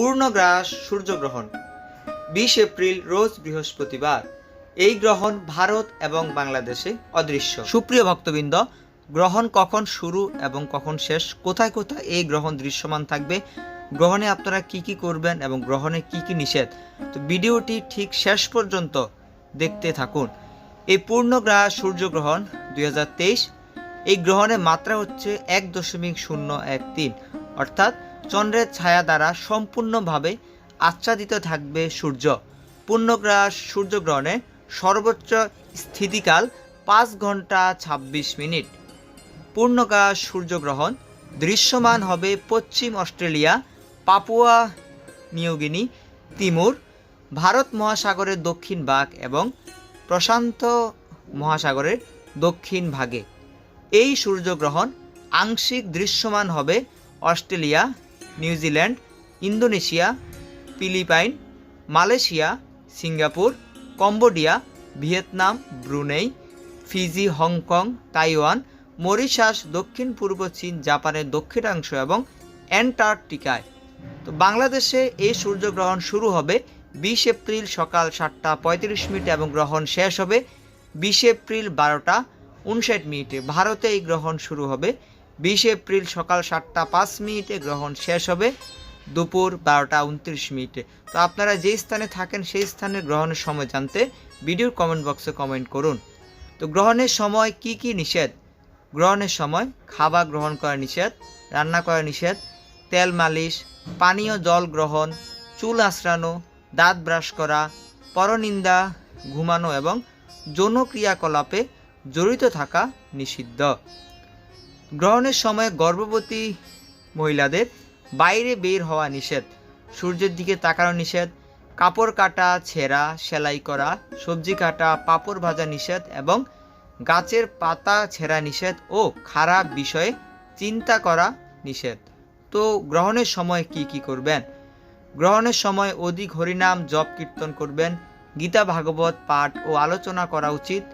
পূর্ণগ্রাস সূর্যগ্রহণ। বিশ এপ্রিল, রোজ বৃহস্পতিবার। এই গ্রহণ ভারত এবং বাংলাদেশে অদৃশ্য। সুপ্রিয় ভক্তবৃন্দ, গ্রহণ কখন শুরু এবং কখন শেষ? কোথায় কোথায় এই গ্রহণ দৃশ্যমান থাকবে? গ্রহণে আপনারা কি কি করবেন এবং গ্রহণে কি কি নিষেধ? তো ভিডিওটি ঠিক শেষ পর্যন্ত দেখতে থাকুন। এই পূর্ণগ্রাস সূর্যগ্রহণ দুই হাজার তেইশ, এই গ্রহণের মাত্রা হচ্ছে এক দশমিক শূন্য এক তিন, অর্থাৎ চন্দ্রের ছায়া দ্বারা সম্পূর্ণভাবে আচ্ছাদিত থাকবে সূর্য। পূর্ণগ্রাস সূর্যগ্রহণে সর্বোচ্চ স্থিতিকাল পাঁচ ঘণ্টা ছাব্বিশ মিনিট। পূর্ণগ্রাস সূর্যগ্রহণ দৃশ্যমান হবে পশ্চিম Australia, Papua New Guinea Timor, Bharat মহাসাগরের দক্ষিণ ভাগ এবং প্রশান্ত মহাসাগরের দক্ষিণ ভাগে। এই সূর্যগ্রহণ আংশিক দৃশ্যমান হবে Australia New Zealand, Indonesia, Philippine, Malaysia, Singapore, Cambodia, Vietnam, Brunei, Fiji, Hong Kong, Taiwan, Mauritius দক্ষিণ পূর্ব চীন, জাপানের দক্ষিণাংশ এবং অ্যান্টার্কটিকায়। তো বাংলাদেশে এই সূর্যগ্রহণ শুরু হবে বিশ এপ্রিল সকাল সাতটা পঁয়ত্রিশ মিনিট এবং গ্রহণ শেষ হবে বিশ এপ্রিল বারোটা উনষাট মিনিটে। ভারতে এই গ্রহণ শুরু হবে বিশ এপ্রিল সকাল সাতটা পাঁচ মিনিটে গ্রহণ শেষ হবে। দুপুর বারোটা উনত্রিশ মিনিটে। তো আপনারা যেই স্থানে থাকেন সেই স্থানের গ্রহণের সময় জানতে ভিডিওর কমেন্ট বক্সে কমেন্ট করুন। তো গ্রহণের সময় কি কি নিষেধ? গ্রহণের সময় খাবার গ্রহণ করা নিষেধ, রান্না করা নিষেধ, তেল মালিশ, পানীয় জল গ্রহণ, চুল আঁচড়ানো, দাঁত ব্রাশ করা, পরনিন্দা ঘুমানো এবং যৌন ক্রিয়াকলাপে জড়িত থাকা নিষিদ্ধ। গ্রহণের সময় গর্ভবতী মহিলাদের বাইরে বের হওয়া নিষেধ, সূর্যের দিকে তাকানো নিষেধ, কাপড় কাটা, ছেঁড়া, সেলাই করা, সবজি কাটা, পাপড় ভাজা নিষেধ এবং গাছের পাতা ছেঁড়া নিষেধ ও খারাপ বিষয়ে চিন্তা করা নিষেধ। তো গ্রহণের সময় কি কি করবেন? গ্রহণের সময় অধিক হরিনাম জপ কীর্তন করবেন, গীতা, ভাগবত পাঠ ও আলোচনা করা উচিত,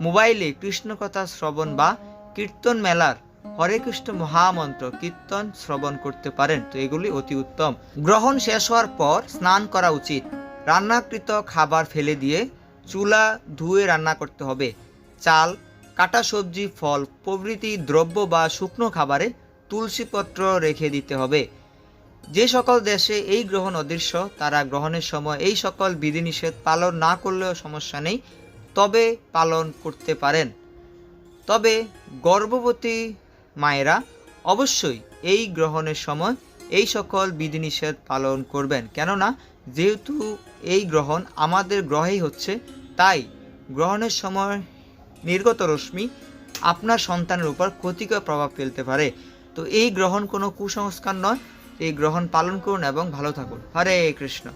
মোবাইলে কৃষ্ণকথা শ্রবণ বা কীর্তন মেলার হরে কৃষ্ণ মহামন্ত্র, কীর্তন, শ্রবণ করতে পারেন। তো এগুলি অতি উত্তম। গ্রহণ শেষ হওয়ার পর স্নান করা উচিত। রান্নাকৃত খাবার ফেলে দিয়ে চুলা ধুয়ে রান্না করতে হবে। চাল, কাটা সবজি, ফল, প্রভৃতি দ্রব্য বা শুকনো খাবারে তুলসীপত্র রেখে দিতে হবে। যে সকল দেশে এই গ্রহণ অদৃশ্য, তারা গ্রহণের সময় এই সকল বিধিনিষেধ পালন না করলেও সমস্যা নেই, তবে পালন করতে পারেন। তবে গর্ভবতী মায়েরা অবশ্যই এই গ্রহণের সময় এই সকল বিধিনিষেধ পালন করবেন। কেননা, যেহেতু এই গ্রহণ আমাদের গ্রহেই হচ্ছে, তাই গ্রহণের সময় নির্গত রশ্মি আপনার সন্তানের উপর ক্ষতিকর প্রভাব ফেলতে পারে। তো এই গ্রহণ কোনো কুসংস্কার নয়, এই গ্রহণ পালন করুন এবং ভালো থাকুন। হরে কৃষ্ণ।